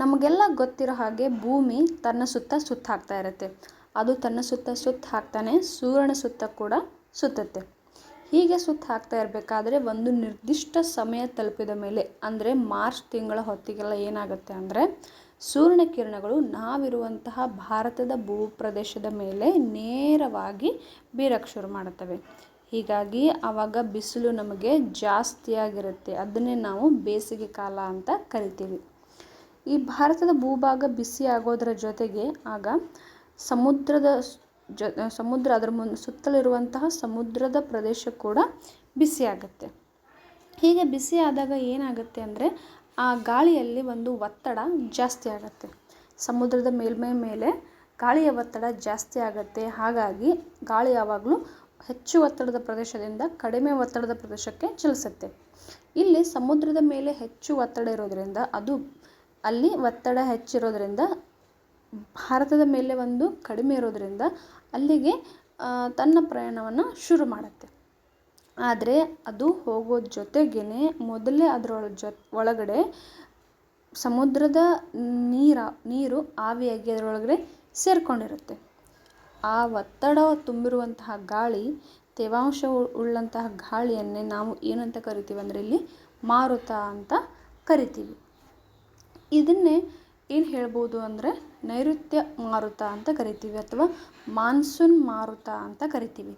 ನಮಗೆಲ್ಲ ಗೊತ್ತಿರೋ ಹಾಗೆ ಭೂಮಿ ತನ್ನ ಸುತ್ತ ಸುತ್ತ ಹಾಕ್ತಾ ಇರುತ್ತೆ. ಅದು ತನ್ನ ಸುತ್ತ ಸುತ್ತ ಹಾಕ್ತಾನೆ ಸೂರ್ಯನ ಸುತ್ತ ಕೂಡ ಸುತ್ತುತ್ತೆ. ಹೀಗೆ ಸುತ್ತ ಹಾಕ್ತಾ ಇರಬೇಕಾದ್ರೆ ಒಂದು ನಿರ್ದಿಷ್ಟ ಸಮಯ ತಲುಪಿದ ಮೇಲೆ, ಅಂದರೆ ಮಾರ್ಚ್ ತಿಂಗಳ ಹೊತ್ತಿಗೆಲ್ಲ ಏನಾಗುತ್ತೆ ಅಂದರೆ ಸೂರ್ಯನ ಕಿರಣಗಳು ನಾವಿರುವಂತಹ ಭಾರತದ ಭೂಪ್ರದೇಶದ ಮೇಲೆ ನೇರವಾಗಿ ಬೀರಕ್ಕೆ ಶುರು ಮಾಡುತ್ತವೆ. ಹೀಗಾಗಿ ಆವಾಗ ಬಿಸಿಲು ನಮಗೆ ಜಾಸ್ತಿಯಾಗಿರುತ್ತೆ. ಅದನ್ನೇ ನಾವು ಬೇಸಿಗೆ ಕಾಲ ಅಂತ ಕರಿತೀವಿ. ಈ ಭಾರತದ ಭೂಭಾಗ ಬಿಸಿ ಆಗೋದರ ಜೊತೆಗೆ ಆಗ ಸಮುದ್ರದ ಜೊ ಸಮುದ್ರ ಅದರ ಮುನ್, ಸುತ್ತಲಿರುವಂತಹ ಸಮುದ್ರದ ಪ್ರದೇಶ ಕೂಡ ಬಿಸಿ ಆಗುತ್ತೆ. ಹೀಗೆ ಬಿಸಿ ಆದಾಗ ಏನಾಗುತ್ತೆ ಅಂದರೆ ಆ ಗಾಳಿಯಲ್ಲಿ ಒಂದು ಒತ್ತಡ ಜಾಸ್ತಿ ಆಗುತ್ತೆ. ಸಮುದ್ರದ ಮೇಲ್ಮೈ ಮೇಲೆ ಗಾಳಿಯ ಒತ್ತಡ ಜಾಸ್ತಿ ಆಗುತ್ತೆ. ಹಾಗಾಗಿ ಗಾಳಿ ಯಾವಾಗಲೂ ಹೆಚ್ಚು ಒತ್ತಡದ ಪ್ರದೇಶದಿಂದ ಕಡಿಮೆ ಒತ್ತಡದ ಪ್ರದೇಶಕ್ಕೆ ಚಲಿಸುತ್ತೆ. ಇಲ್ಲಿ ಸಮುದ್ರದ ಮೇಲೆ ಹೆಚ್ಚು ಒತ್ತಡ ಇರೋದರಿಂದ ಅದು ಅಲ್ಲಿ ಒತ್ತಡ ಹೆಚ್ಚಿರೋದ್ರಿಂದ, ಭಾರತದ ಮೇಲೆ ಒಂದು ಕಡಿಮೆ ಇರೋದರಿಂದ ಅಲ್ಲಿಗೆ ತನ್ನ ಪ್ರಯಾಣವನ್ನು ಶುರು ಮಾಡುತ್ತೆ. ಆದರೆ ಅದು ಹೋಗೋ ಜೊತೆಗೇ ಮೊದಲೇ ಅದರೊಳ ಜೊ ಒಳಗಡೆ ಸಮುದ್ರದ ನೀರ, ನೀರು ಆವಿಯಾಗಿ ಅದರೊಳಗಡೆ ಸೇರಿಕೊಂಡಿರುತ್ತೆ. ಆ ಒತ್ತಡ ತುಂಬಿರುವಂತಹ ಗಾಳಿ, ತೇವಾಂಶ ಉಳ್ಳಂತಹ ಗಾಳಿಯನ್ನೇ ನಾವು ಏನಂತ ಕರಿತೀವಿ ಅಂದರೆ ಇಲ್ಲಿ ಮಾರುತ ಅಂತ ಕರಿತೀವಿ. ಇದನ್ನೇ ಏನು ಹೇಳ್ಬೋದು ಅಂದರೆ ನೈಋತ್ಯ ಮಾರುತ ಅಂತ ಕರಿತೀವಿ ಅಥವಾ ಮಾನ್ಸೂನ್ ಮಾರುತ ಅಂತ ಕರಿತೀವಿ.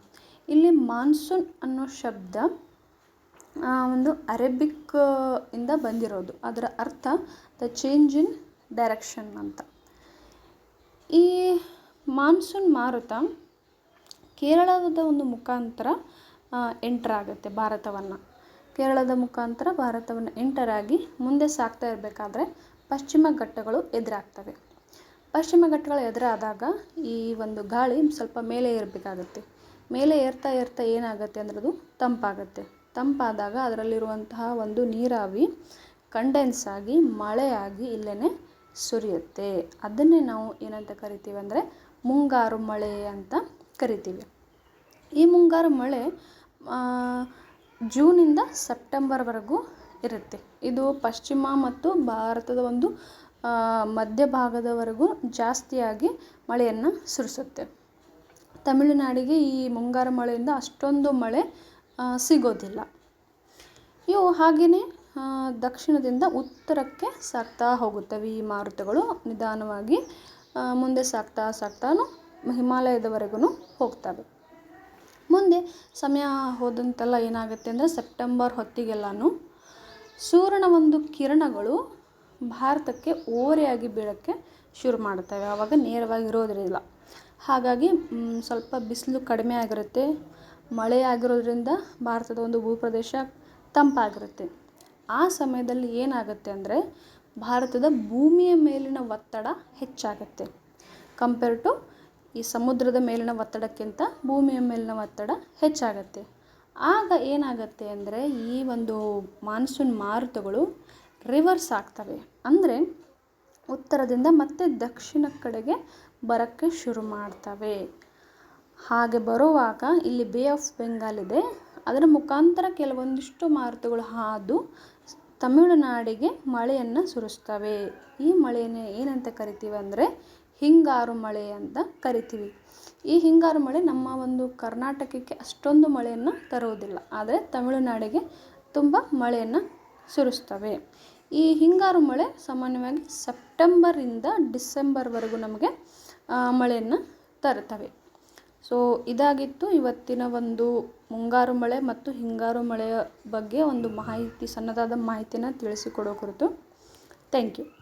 ಇಲ್ಲಿ ಮಾನ್ಸೂನ್ ಅನ್ನೋ ಶಬ್ದ ಒಂದು ಅರೇಬಿಕ್ ಇಂದ ಬಂದಿರೋದು. ಅದರ ಅರ್ಥ ದ ಚೇಂಜ್ ಇನ್ ಡೈರೆಕ್ಷನ್ ಅಂತ. ಈ ಮಾನ್ಸೂನ್ ಮಾರುತ ಕೇರಳದ ಒಂದು ಮುಖಾಂತರ ಎಂಟರ್ ಆಗುತ್ತೆ ಭಾರತವನ್ನು. ಕೇರಳದ ಮುಖಾಂತರ ಭಾರತವನ್ನು ಎಂಟರ್ ಆಗಿ ಮುಂದೆ ಸಾಗ್ತಾ ಇರಬೇಕಾದ್ರೆ ಪಶ್ಚಿಮ ಘಟ್ಟಗಳು ಎದುರಾಗ್ತವೆ. ಪಶ್ಚಿಮ ಘಟ್ಟಗಳು ಎದುರಾದಾಗ ಈ ಒಂದು ಗಾಳಿ ಸ್ವಲ್ಪ ಮೇಲೆ ಏರಬೇಕಾಗತ್ತೆ. ಮೇಲೆ ಏರ್ತಾ ಏರ್ತಾ ಏನಾಗುತ್ತೆ ಅಂದ್ರೆ ಅದು ತಂಪಾಗುತ್ತೆ. ತಂಪಾದಾಗ ಅದರಲ್ಲಿರುವಂತಹ ಒಂದು ನೀರಾವಿ ಕಂಡೆನ್ಸ್ ಆಗಿ, ಮಳೆಯಾಗಿ ಇಲ್ಲೇ ಸುರಿಯುತ್ತೆ. ಅದನ್ನೇ ನಾವು ಏನಂತ ಕರಿತೀವಿ ಅಂದರೆ ಮುಂಗಾರು ಮಳೆ ಅಂತ ಕರಿತೀವಿ. ಈ ಮುಂಗಾರು ಮಳೆ ಜೂನಿಂದ ಸೆಪ್ಟೆಂಬರ್ವರೆಗೂ ಇರುತ್ತೆ. ಇದು ಪಶ್ಚಿಮ ಮತ್ತು ಭಾರತದ ಒಂದು ಮಧ್ಯ ಭಾಗದವರೆಗೂ ಜಾಸ್ತಿಯಾಗಿ ಮಳೆಯನ್ನು ಸುರಿಸುತ್ತೆ. ತಮಿಳುನಾಡಿಗೆ ಈ ಮುಂಗಾರು ಮಳೆಯಿಂದ ಅಷ್ಟೊಂದು ಮಳೆ ಸಿಗೋದಿಲ್ಲ. ಇವು ಹಾಗೆಯೇ ದಕ್ಷಿಣದಿಂದ ಉತ್ತರಕ್ಕೆ ಸಾಗ್ತಾ ಹೋಗುತ್ತವೆ ಈ ಮಾರುತಗಳು ನಿಧಾನವಾಗಿ ಮುಂದೆ ಸಾಗ್ತಾ ಸಾಗ್ತಾನು ಹಿಮಾಲಯದವರೆಗೂ ಹೋಗ್ತವೆ. ಮುಂದೆ ಸಮಯ ಹೋದಂತೆಲ್ಲ ಏನಾಗುತ್ತೆ ಅಂದರೆ, ಸೆಪ್ಟೆಂಬರ್ ಹೊತ್ತಿಗೆಲ್ಲನೂ ಸೂರ್ಯನ ಒಂದು ಕಿರಣಗಳು ಭಾರತಕ್ಕೆ ಓರೆಯಾಗಿ ಬೀಳೋಕ್ಕೆ ಶುರು ಮಾಡ್ತವೆ. ಆವಾಗ ನೇರವಾಗಿ ಇರೋದಿಲ್ಲ ಹಾಗಾಗಿ ಸ್ವಲ್ಪ ಬಿಸಿಲು ಕಡಿಮೆ ಆಗಿರುತ್ತೆ. ಮಳೆ ಆಗಿರೋದ್ರಿಂದ ಭಾರತದ ಒಂದು ಭೂಪ್ರದೇಶ ತಂಪಾಗಿರುತ್ತೆ. ಆ ಸಮಯದಲ್ಲಿ ಏನಾಗುತ್ತೆ ಅಂದರೆ, ಭಾರತದ ಭೂಮಿಯ ಮೇಲಿನ ಒತ್ತಡ ಹೆಚ್ಚಾಗುತ್ತೆ. ಕಂಪೇರ್ ಟು ಈ ಸಮುದ್ರದ ಮೇಲಿನ ಒತ್ತಡಕ್ಕಿಂತ ಭೂಮಿಯ ಮೇಲಿನ ಒತ್ತಡ ಹೆಚ್ಚಾಗುತ್ತೆ. ಆಗ ಏನಾಗುತ್ತೆ ಅಂದರೆ ಈ ಒಂದು ಮಾನ್ಸೂನ್ ಮಾರುತಗಳು ರಿವರ್ಸ್ ಆಗ್ತವೆ. ಅಂದರೆ ಉತ್ತರದಿಂದ ಮತ್ತೆ ದಕ್ಷಿಣ ಕಡೆಗೆ ಬರೋಕ್ಕೆ ಶುರು ಮಾಡ್ತವೆ. ಹಾಗೆ ಬರುವಾಗ ಇಲ್ಲಿ ಬೇ ಆಫ್ ಬೆಂಗಾಲ್ ಇದೆ. ಅದರ ಮುಖಾಂತರ ಕೆಲವೊಂದಿಷ್ಟು ಮಾರುತಗಳು ಹಾದು ತಮಿಳುನಾಡಿಗೆ ಮಳೆಯನ್ನು ಸುರಿಸ್ತವೆ. ಈ ಮಳೆಯನ್ನು ಏನಂತ ಕರಿತೀವಿ ಅಂದರೆ ಹಿಂಗಾರು ಮಳೆ ಅಂತ ಕರಿತೀವಿ. ಈ ಹಿಂಗಾರು ಮಳೆ ನಮ್ಮ ಒಂದು ಕರ್ನಾಟಕಕ್ಕೆ ಅಷ್ಟೊಂದು ಮಳೆಯನ್ನು ತರುವುದಿಲ್ಲ. ಆದರೆ ತಮಿಳುನಾಡಿಗೆ ತುಂಬ ಮಳೆಯನ್ನು ಸುರಿಸ್ತವೆ. ಈ ಹಿಂಗಾರು ಮಳೆ ಸಾಮಾನ್ಯವಾಗಿ ಸೆಪ್ಟೆಂಬರಿಂದ ಡಿಸೆಂಬರ್ವರೆಗೂ ನಮಗೆ ಮಳೆಯನ್ನು ತರುತ್ತವೆ. ಸೊ, ಇದಾಗಿತ್ತು ಇವತ್ತಿನ ಒಂದು ಮುಂಗಾರು ಮಳೆ ಮತ್ತು ಹಿಂಗಾರು ಮಳೆಯ ಬಗ್ಗೆ ಒಂದು ಮಾಹಿತಿ, ಸಣ್ಣದಾದ ಮಾಹಿತಿನ ತಿಳಿಸಿಕೊಡೋ ಕುರಿತು. Thank you.